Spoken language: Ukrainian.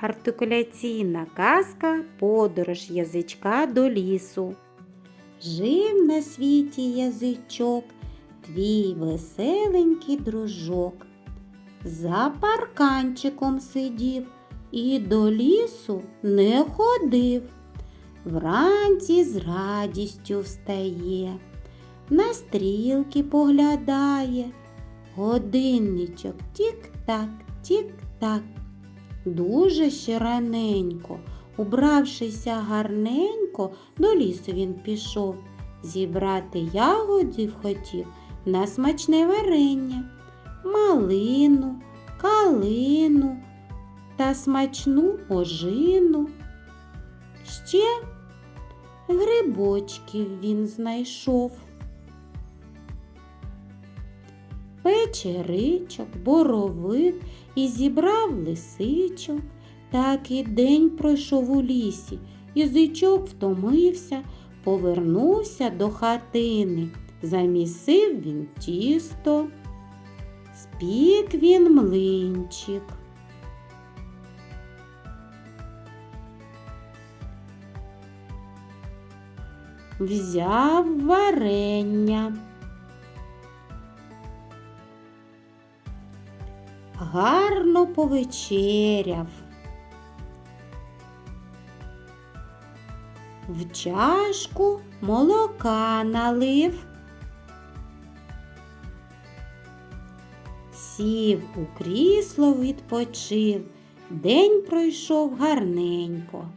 Артикуляційна казка Подорож язичка до лісу. Жив на світі язичок, твій веселенький дружок. За парканчиком сидів і до лісу не ходив. Вранці з радістю встає, на стрілки поглядає. Годинничок тік-так, тік-так. Дуже ще раненько, убравшися гарненько, до лісу він пішов. Зібрати ягодів хотів на смачне варення, малину, калину та смачну ожину. Ще грибочків він знайшов. Печеричок, боровик і зібрав лисичок. Так і день пройшов у лісі. Язичок втомився, повернувся до хатини. Замісив він тісто, спік він млинчик. Взяв варення. Гарно повечеряв. В чашку молока налив. Сів у крісло відпочив, день пройшов гарненько.